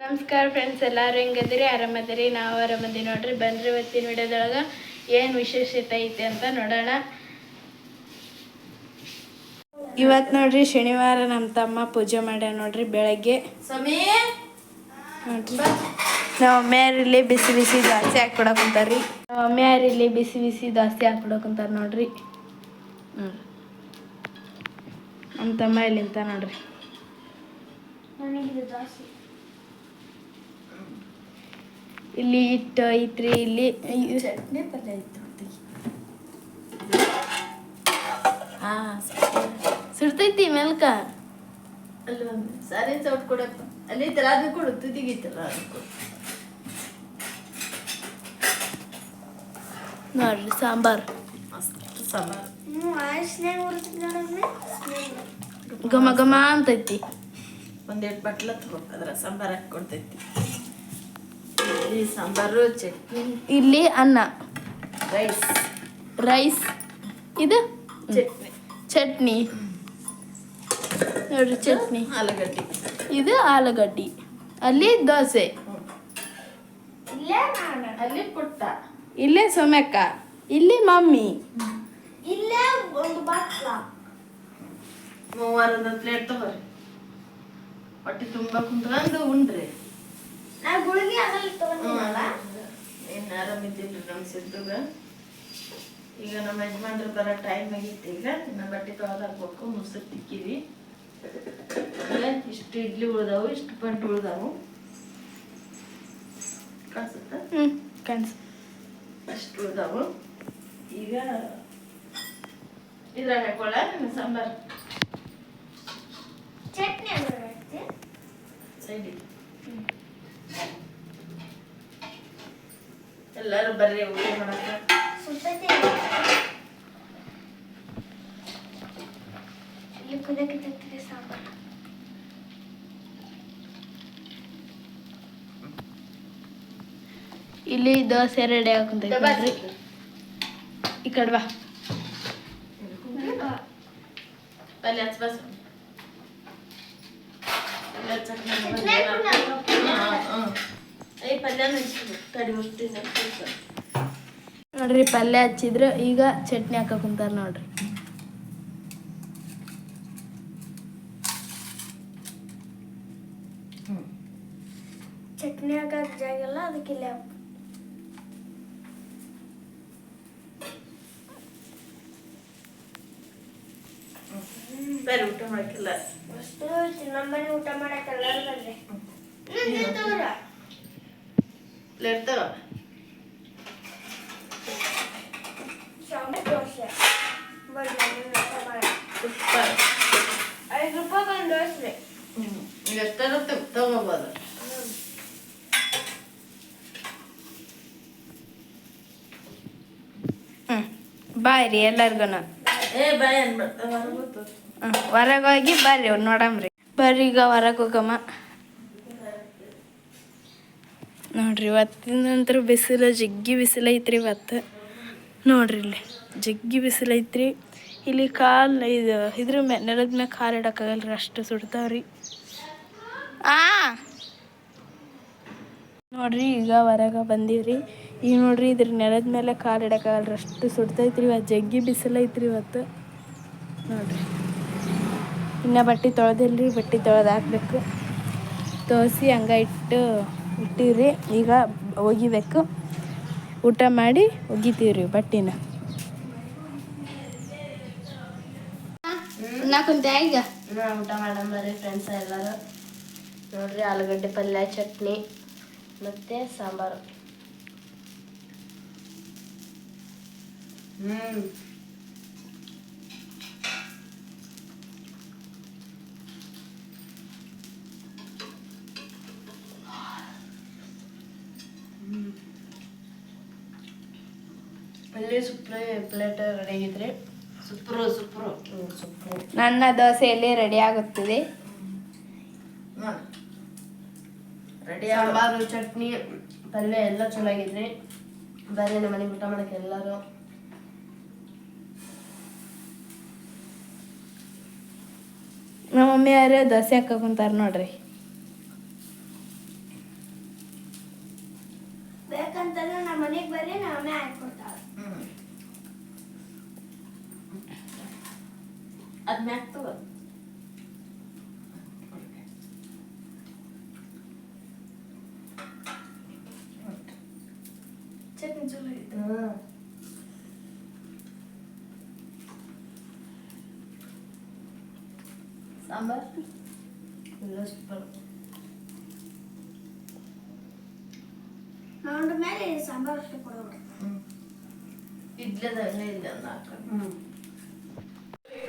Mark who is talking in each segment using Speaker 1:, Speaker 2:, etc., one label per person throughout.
Speaker 1: ನಮಸ್ಕಾರ ಫ್ರೆಂಡ್ಸ್ ಎಲ್ಲರೂ ಹೆಂಗದಿರಿ ಆರಾಮದಿರಿ? ನಾವು ಆರಾಮದಿ ನೋಡ್ರಿ. ಬನ್ರಿ ಇವತ್ತಿನ ವಿಡಿಯೋದೊಳಗೆ ಏನು ವಿಶೇಷತೆ ಐತೆ ಅಂತ ನೋಡೋಣ. ಇವತ್ತು ನೋಡ್ರಿ ಶನಿವಾರ ನಮ್ಮ ತಮ್ಮ ಪೂಜೆ ಮಾಡ್ಯ ನೋಡ್ರಿ ಬೆಳಗ್ಗೆ. ನೋಡ್ರಿ. ನಮ್ಮ ಅಮ್ಮ್ಯಾರಿಲ್ಲಿ ಬಿಸಿ ಬಿಸಿ ದೋಸೆ ಹಾಕ್ಕೊಡಕ್ ಕುಂತಾರ್ರಿ. ನಮ್ಮ ಅಮ್ಮ್ಯಾರಿಲ್ಲಿ ಬಿಸಿ ಬಿಸಿ ದೋಸೆ ಹಾಕ್ಕೊಡಕ್ ಕುಂತಾರ ನೋಡ್ರಿ. ನೋಡ್ರಿ ನಮ್ಮ ತಮ್ಮ ಇಲ್ಲಿಂತ ನೋಡ್ರಿ. ಇಲ್ಲಿ ಹಿಟ್ಟು ಐತ್ರಿ ಇಲ್ಲಿ ಚಟ್ನಿ ಪಲ್ಯ ಐತೆ ಹಾಂ ಸುಡ್ತೈತಿ ಮೆಲ್ಕ.
Speaker 2: ಅಲ್ಲಿ ಒಂದು ಸಾರಿ ಸೌಟ್ ಕೊಡಪ್ಪ. ಅಲ್ಲಿ ಐತಲ್ಲ ಅದನ್ನ ಕೊಡು. ತುದಿಗಿತ್ತಲ್ಲ ಅದನ್ನ ಕೊಡು.
Speaker 1: ನೋಡ್ರಿ ಸಾಂಬಾರ್.
Speaker 2: ಸಾಂಬಾರು.
Speaker 1: ಘಮ ಘಮ ಅಂತೈತಿ.
Speaker 2: ಒಂದೆರಡು ಬಟ್ಲ ತಗೋ ಅದ್ರ ಸಾಂಬಾರು ಹಾಕಿ ಕೊಡ್ತೈತಿ ಈ ಸಾಂಬಾರು ಚಟ್ನಿ.
Speaker 1: ಇಲ್ಲಿ ಅನ್ನ.
Speaker 2: ರೈಸ್.
Speaker 1: ರೈಸ್. ಇದು?
Speaker 2: ಚಟ್ನಿ.
Speaker 1: ಚಟ್ನಿ. ನೋಡ್ರಿ ಚಟ್ನಿ.
Speaker 2: ಆಲೂಗಡ್ಡೆ.
Speaker 1: ಇದು ಆಲೂಗಡ್ಡಿ. ಅಲ್ಲಿ ದೋಸೆ.
Speaker 2: ಅಲ್ಲಿ ಪುಟ್ಟ.
Speaker 1: ಇಲ್ಲೇ ಸೊಮ್ಯಕ್ಕ. ಇಲ್ಲಿ ಮಮ್ಮಿ.
Speaker 2: ಮೂವರದ ಪ್ಲೇಟ್ ತಗೋರಿ. ಹೊಟ್ಟೆ ತುಂಬಾ ಕುಂತ್ಕೊಂಡು ಉಂಡ್ರಿ. ಏನು ಆರಾಮಿದ್ದಿಲ್ಲ ನಮ್ಮ ಸಿದ್ದುಗ? ಈಗ ನಮ್ಮ ಯಜಮಾನ್ರು ಬರೋ ಟೈಮ್ ಆಗಿತ್ತು. ಈಗ ನಮ್ಮ ಬಟ್ಟೆ ತೊಳೆದು ಹಾಕ್ಬೇಕು ಮೊಸರು ತಿಕ್ಕಿವಿ ಇಷ್ಟು ಇಡ್ಲಿ ಉಳ್ದಾವು ಇಷ್ಟು ಪಂಟ್ ಉಳ್ದಾವು. ಕಾಣಿಸುತ್ತಾ?
Speaker 1: ಹ್ಞೂ ಕಣ್ಸ್.
Speaker 2: ಅಷ್ಟು ಉಳ್ದಾವು. ಈಗ ಇದ್ರಾಗ ಹಾಕೊಳ್ಳ? ಸಾಂಬಾರು? ಸೈಡ್ ಎಲ್ಲರೂ ಬರ್ರಿ ಊಟ ಮಾಡಕ್ಕೆ.
Speaker 1: ಇಲ್ಲಿ ದೋಸೆ ರೆಡಿ ನೋಡ್ರಿ ಈ ಕಡೆ ಬಾ.
Speaker 2: ಪಲ್ಯ ಹಚ್ಚ ಬಸ್ ಪಲ್ಯ
Speaker 1: ನೋಡ್ರಿ ಪಲ್ಯ ಹಚ್ಚಿದ್ರು. ಈಗ ಚಟ್ನಿ ಹಾಕ ಕುಂತಾರ ನೋಡ್ರಿ. ಚಟ್ನಿ ಹಾಕಕ್ ಜಾಗಲ್ಲ ಅದಕ್ಕೆ ಇಲ್ಲಿ
Speaker 2: ಬೇರೆ ಊಟ ಮಾಡಕ್ಕಿಲ್ಲ.
Speaker 1: ನಮ್ಮನೆ ಊಟ ಮಾಡಕ್ ಎಲ್ಲರೂ ಬರ್ರಿ
Speaker 2: ಪ್ಲೇಟ್ ತಗೋ ಸೂಪರ್
Speaker 1: ಐದು ರೂಪಾಯಿ ಒಂದು ದೋಸೆ
Speaker 2: ಹ್ಮ್ ಈಗ ಎಷ್ಟಾರು ತಗೋಬೋದು?
Speaker 1: ಬಾಯ್ ರೀ ಎಲ್ಲರಿಗೂ
Speaker 2: ಏ ಬಾಯ್ ಅನ್ಬಿಡ್ತ ಹೊರಗೊತ್ತು
Speaker 1: ಹೊರಗೆ ಹೋಗಿ ಬರ್ರಿ ನೋಡಮ್ರಿ. ಬರ್ರಿ ಈಗ ಹೊರಗೆ ಹೋಗಮ್ಮ. ನೋಡ್ರಿ ಇವತ್ತಿನ ನಂತರ ಬಿಸಿಲು, ಜಗ್ಗಿ ಬಿಸಿಲು ಐತ್ರಿ ಇವತ್ತು. ನೋಡ್ರಿ ಇಲ್ಲಿ, ಜಗ್ಗಿ ಬಿಸಿಲು ಐತ್ರಿ ಇಲ್ಲಿ ಕಾಲು ಇದು ಇದ್ರ ಮೇ ನೆಲದ ಮ್ಯಾಗ ಕಾಲು ರೀ ಅಷ್ಟು ಸುಡ್ತಾವ್ರಿ. ಆ! ನೋಡ್ರಿ, ಈಗ ಹೊರಗೆ ಬಂದೀವ್ರಿ. ಈಗ ನೋಡ್ರಿ, ಇದ್ರ ನೆಲದ ಮೇಲೆ ಕಾಲು ಇಡೋಕ್ಕಾಗಲ್ರಿ, ಅಷ್ಟು ಸುಡ್ತೈತ್ರಿ ಇವತ್ತು. ಜಗ್ಗಿ ಬಿಸಿಲು ಐತ್ರಿ ಇವತ್ತು. ನೋಡ್ರಿ. ಇನ್ನು ಬಟ್ಟೆ ತೊಳೆದಿಲ್ರಿ, ಬಟ್ಟೆ ತೊಳೆದು ಹಾಕ್ಬೇಕು. ತೋಸಿ ಹಂಗ ಇಟ್ಟು ಇಟ್ಟಿವ್ರಿ ಈಗ ಒಗಿಬೇಕು ಊಟ ಮಾಡಿ ಒಗಿತೀವ್ರಿ ಬಟ್ಟೆನ. ನಾಕುಂತೆ ಈಗ?
Speaker 2: ಊಟ ಮಾಡಮ್ ಬರ್ರಿ ಫ್ರೆಂಡ್ಸ್ ಎಲ್ಲರೂ. ನೋಡ್ರಿ ಆಲೂಗಡ್ಡೆ ಪಲ್ಯ ಚಟ್ನಿ ಮತ್ತೆ ಸಾಂಬಾರು. ಹ್ಮ್. ಅಲ್ಲಿ ಸುಪ್ರ ಪ್ಲೇಟ್ ರೆಡಿ ಆಗಿದ್ರೆ ಸುಪ್ರು ಸುಪ್ರ. ಸುಪ್ರು.
Speaker 1: ನನ್ನ ದೋಸೆಯಲ್ಲಿ ರೆಡಿ ಆಗುತ್ತಿದೆ.
Speaker 2: ರೆಡಿ ಆಗಬಾರ್ದು ಚಟ್ನಿ ಪಲ್ಯ ಎಲ್ಲ ಚೆನ್ನಾಗಿದ್ರಿ ಬರ್ರಿ ನಮ್ಮ ಮನೆಗೆ ಊಟ ಮಾಡಕ್ಕೆ ಎಲ್ಲರೂ
Speaker 1: ನಮ್ಮ ಮಮ್ಮಿ ಯಾರು ದೋಸೆ ಹಾಕ ನೋಡ್ರಿ.
Speaker 3: ಬೇಕಂತಂದ್ರೆ ನಮ್ಮ ಮನೆಗೆ ಬರ್ರಿ ನಮ್ಮ ಮನೆ
Speaker 4: ಹಾಕ್ಕೊಡ್ತಾರ ಅದ್ ಮ್ಯಾಕ್ ತಗೋ
Speaker 3: ಚಟ್ನಿ ಚಲೋ ಐತೆ
Speaker 4: ಹ್ಮ್ ಸಾಂಬಾರ್ ಇಲ್ಲಷ್ಟು ಬರುತ್ತೆ
Speaker 3: ನೋಡ್ರ ಮೇಲೆ ಸಾಂಬಾರ್ ಅಷ್ಟು ಕೊಡೋರು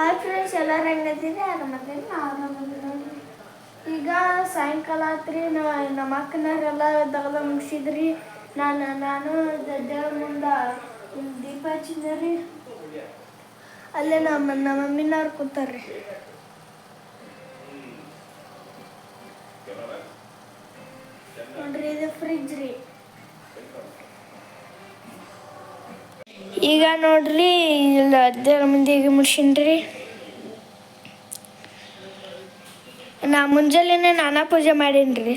Speaker 3: ಹಾಯ್ ಫ್ರೆಂಡ್ಸ್ ಎಲ್ಲರೂ ನಮ್ಮ ಆರಾಮದ್ದೀರಿ ಆರಾಮ ಈಗ ಸಾಯಂಕಾಲ ಆತ್ರಿ ನಮ್ಮ ಅಕ್ಕನವರೆಲ್ಲ ದಗದ ಮುಗಿಸಿದ್ರಿ. ನಾನು ನಾನು ದೇವ್ರ ಮುಂದೆ ದೀಪ ಹಚ್ಚಿದ್ರಿ ಅಲ್ಲೇ ನಮ್ಮ ನಮ್ಮ ಮಮ್ಮಿನವ್ರು ಕೂತಾರ್ರಿ. ನೋಡ್ರಿ, ಇದು ಫ್ರಿಜ್ ರೀ. ಈಗ ನೋಡ್ರಿ, ಇಲ್ಲ ದೇವ್ರ ಮುಂದೆಗೆ ಮುಡ್ಸಿನ್ರಿ ನಾ ಮುಂಜಾನೆ ನಾನಾ ಪೂಜೆ ಮಾಡೀನಿ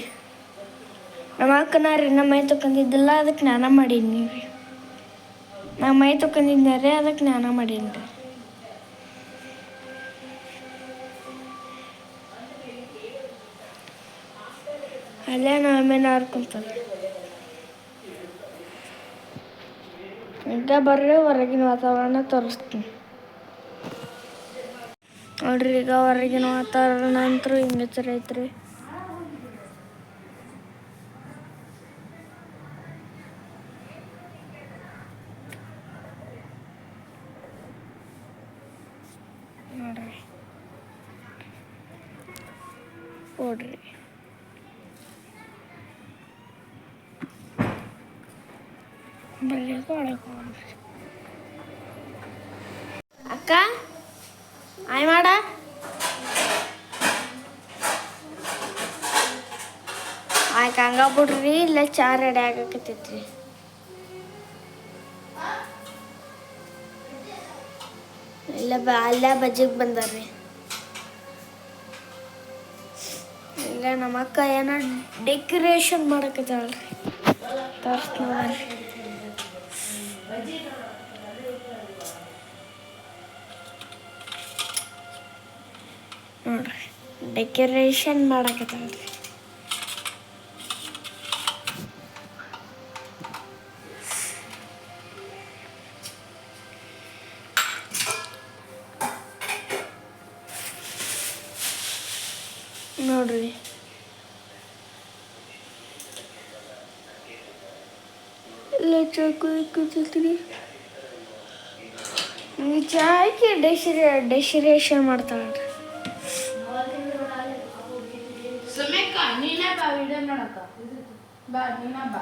Speaker 3: ನಮ್ಮ ಅಕ್ಕನ ರೀ, ನಮ್ಮ ಮೈ ತೊಕೊಂಡಿದ್ದಿಲ್ಲ ಅದಕ್ಕೆ ನಾನ ಮಾಡೀನಿ ರೀ ನಮ್ಮ ಮೈ ತೊಕೊಂಡಿದ್ದೆ ರೀ ಅದಕ್ಕೆ ನಾನ ಮಾಡೀನಿ ರೀ ಅಲ್ಲೇ ನಾ ಆಮೇಲೆ ಈಗ ಬರ್ರಿ, ಹೊರಗಿನ ವಾತಾವರಣ ತೋರಿಸ್ತೀನಿ. ನೋಡ್ರಿ, ಈಗ ಹೊರಗಿನ ವಾತಾವರಣ ಅಂತೂ ಹಿಂಗೆ ಚರ ಐತ್ರಿ ನೋಡ್ರಿ. ನೋಡ್ರಿ ಬಲ್ಲಿ ಒಳಗೆ ಹೋಗ್ರಿ ಅಕ್ಕ ಆಯ್ ಮಾಡ ಆಯ್ಕೆ ಹಂಗ ಬಿಡ್ರಿ ಇಲ್ಲ ಚಾ ರೆಡಿ ಆಗಕತ್ತೈತ್ರಿ ಇಲ್ಲ ಬ ಅಲ್ಲೇ ಬಜ್ಜಿಗೆ ಬಂದಾರ್ರಿ ಇಲ್ಲ ನಮ್ಮ ಅಕ್ಕ ಏನೋ ಡೆಕೋರೇಷನ್ ಮಾಡಕತ್ತಾಳ್ರಿ ತೋರ್ಸ್ ನೋಡ್ರಿ ಡೆಕೋರೇಷನ್ ಮಾಡಕತ್ತಾಳ್ರಿ ನೋಡ್ರಿ. ಎಲ್ಲ ಚಾಕು ಕೂತಿರ್ತೀರಿ ಈ ಚಾ ಹಾಕಿ ಡೆಶಿರೇ ಡೆಶಿರೇಷನ್ ಮಾಡ್ತಾಳ್ರಿ.
Speaker 1: ಬಾ ಬಾ.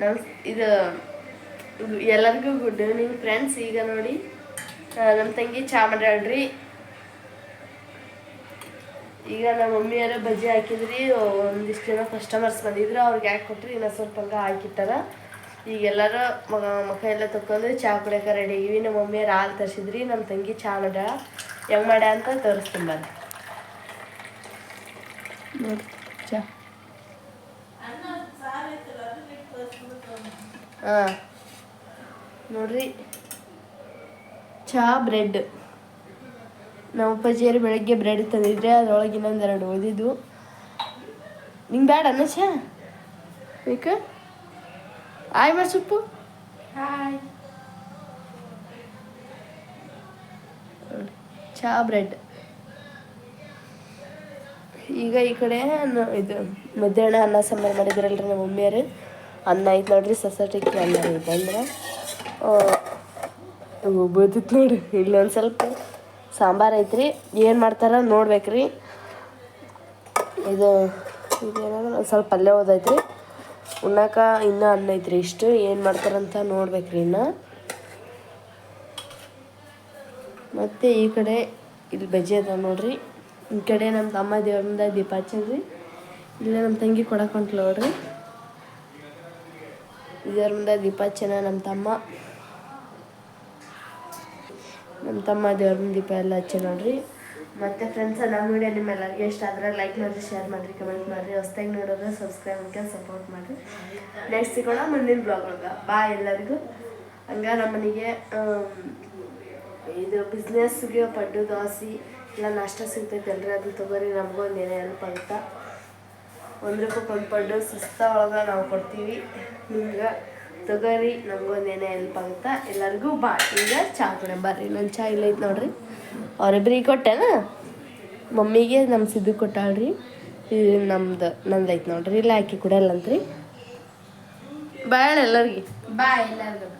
Speaker 4: ನಮ್ ಇದು ಎಲ್ಲರಿಗೂ ಗುಡ್. ಈವ್ನಿಂಗ್ ಫ್ರೆಂಡ್ಸ್ ಈಗ ನೋಡಿ ನಮ್ಮ ತಂಗಿ ಚಾ ಮಾಡ್ಯಾಳ್ರಿ. ಈಗ ನಮ್ಮ ಮಮ್ಮಿಯರ ಬಜ್ಜಿ ಹಾಕಿದ್ರಿ, ಒಂದಿಷ್ಟು ಜನ ಕಸ್ಟಮರ್ಸ್ ಬಂದಿದ್ರು, ಅವ್ರಿಗೆ ಯಾಕೆ ಕೊಟ್ರಿ ಇನ್ನೂ ಸ್ವಲ್ಪ ಹಂಗೆ ಹಾಕಿಟ್ಟಾರ ಈಗ ಎಲ್ಲರೂ ಮಗ ಮುಖ ಎಲ್ಲ ತಕೊಂಡು ಚಹಾ ಕುಡಿಯೋಕೆ ರೆಡಿ ಆಗಿವಿ ನಮ್ಮ ಮಮ್ಮಿಯರು ಹಾಲು ತರಿಸಿದ್ರಿ ನಮ್ಮ ತಂಗಿ ಚಹಾ ಮಾಡ ಹೆಂಗೆ ಮಾಡ್ಯಾ ಅಂತ ತೋರಿಸ್ತೀನಿ ನಾನು ನೋಡಿ ಚಾ. ಹಾಂ. ನೋಡ್ರಿ. ಚಹಾ ಬ್ರೆಡ್. ನಮ್ಮ ಅಪ್ಪಾಜಿಯರು ಬೆಳಗ್ಗೆ ಬ್ರೆಡ್ ತಂದಿದ್ರೆ ಅದರೊಳಗೆ ಇನ್ನೊಂದೆರಡು ಓದಿದ್ದು. ನಿಂಗೆ ಬೇಡ ಅನ್ನ ಚಹಾ ಬೇಕಾ? ಆಯ್ ಮಾಡಿ ಸೊಪ್ಪು
Speaker 1: ಹಾಯ್
Speaker 4: ಚಹಾ ಬ್ರೆಡ್ ಈಗ ಈ ಕಡೆ ಇದು ಮಧ್ಯಾಹ್ನ ಅನ್ನ ಸಾಂಬಾರು ಮಾಡಿದ್ರಲ್ರಿ ನಮ್ಮ ಮಮ್ಮಿಯರು ಅನ್ನ ಐತೆ ನೋಡ್ರಿ ಸೊಸೈಟಿಗೆ ಅನ್ನ ಐತೆ ಅಂದ್ರೆ. ಬೋದಿತ್ತು ನೋಡ್ರಿ ಇಲ್ಲೊಂದು ಸ್ವಲ್ಪ ಸಾಂಬಾರು ಐತ್ರಿ. ಏನು ಮಾಡ್ತಾರ ನೋಡ್ಬೇಕ್ರಿ. ಇದು ಇದೇನಾದ್ರೂ ಒಂದು ಸ್ವಲ್ಪ ಪಲ್ಯ ಓದೈತ್ರಿ ಉಣ್ಣಾಕ ಇನ್ನೂ ಅನ್ನ ಐತ್ರಿ ಇಷ್ಟು ಏನು ಮಾಡ್ತಾರಂತ ನೋಡ್ಬೇಕ್ರಿ ಇನ್ನು. ಮತ್ತು ಈ ಕಡೆ ಇಲ್ಲಿ ಬಜ್ಜಿ ಅದ ನೋಡ್ರಿ. ಈ ಕಡೆ ನಮ್ಮ ತಮ್ಮ ದೇವ್ರಿಂದ ದೀಪ ಹಚ್ಚನ್ರಿ ಇಲ್ಲೇ ನಮ್ಮ ತಂಗಿ ಕೊಡಕ್ಕೆ ಹೊಂಟ್ಲ ನೋಡ್ರಿ. ದೇವ್ರ ಮುಂದೆ ದೀಪ ಹಚ್ಚನ ನಮ್ಮ ತಮ್ಮ. ನಮ್ಮ ತಮ್ಮ ದೇವ್ರ ದೀಪ ಎಲ್ಲ ಹಚ್ಚ ನೋಡ್ರಿ. ಮತ್ತು ಫ್ರೆಂಡ್ಸ್ ನಮ್ಮ ವಿಡಿಯೋ ನಿಮ್ಮೆಲ್ಲ ಇಷ್ಟ ಆದರೆ ಲೈಕ್ ಮಾಡಿರಿ ಶೇರ್ ಮಾಡಿರಿ ಕಮೆಂಟ್ ಮಾಡಿರಿ. ಹೊಸ್ದಾಗಿ ನೋಡೋದ್ರೆ ಸಬ್ಸ್ಕ್ರೈಬ್ ಮಾಡ್ಕೊಂಡು ಸಪೋರ್ಟ್ ಮಾಡಿರಿ. ನೆಕ್ಸ್ಟ್ ಸಿಗೋಣ ಮುಂದಿನ ಬ್ಲಾಗ್ ಒಳಗೆ. ಬಾಯ್ ಎಲ್ಲರಿಗೂ. ಹಂಗೆ ನಮ್ಮನಿಗೆ ಮನೆಗೆ ಇದು ಬಿಸ್ನೆಸ್ಗೆ ಪಡ್ಡು ದೋಸೆ ಎಲ್ಲ ನಷ್ಟ ಸಿಗ್ತೈತೆ ಅಲ್ರಿ ಅದು ತೊಗೊರಿ, ನಮಗೂ ಒಂದೇನೆ ಹೆಲ್ಪ್ ಆಗುತ್ತಾ. ಒಂದು ರೂಪಾಯಿ ಕೊಂಡು ಪಡ್ಡು, ಸುಸ್ತ ಒಳಗೆ ನಾವು ಕೊಡ್ತೀವಿ. ನಿಮ್ಗೆ ತಗೋರಿ ನಮಗೂ ಒಂದೇನೋ ಹೆಲ್ಪ್ ಆಗುತ್ತಾ? ಎಲ್ಲರಿಗೂ ಬಾ. ಈಗ ಚಾ ಕೂಡ ಬರ್ರಿ ನನ್ನ ಚಾ ಇಲ್ಲ ಐತೆ ನೋಡ್ರಿ. ಅವ್ರಿಬ್ರಿಗೆ ಕೊಟ್ಟೆನ? ಮಮ್ಮಿಗೆ ನಮ್ಮ ಸಿದ್ದು ಕೊಟ್ಟಾಳ್ರಿ. ನಮ್ದು, ನಂದು ಐತೆ ನೋಡ್ರಿ. ಇಲ್ಲ ಹಾಕಿ ಕೊಡಲ್ಲಂತ್ರಿ ಬಾಯ್ ಎಲ್ಲರಿಗೆ.
Speaker 1: ಬಾಯ್ ಎಲ್ಲರಿಗೂ.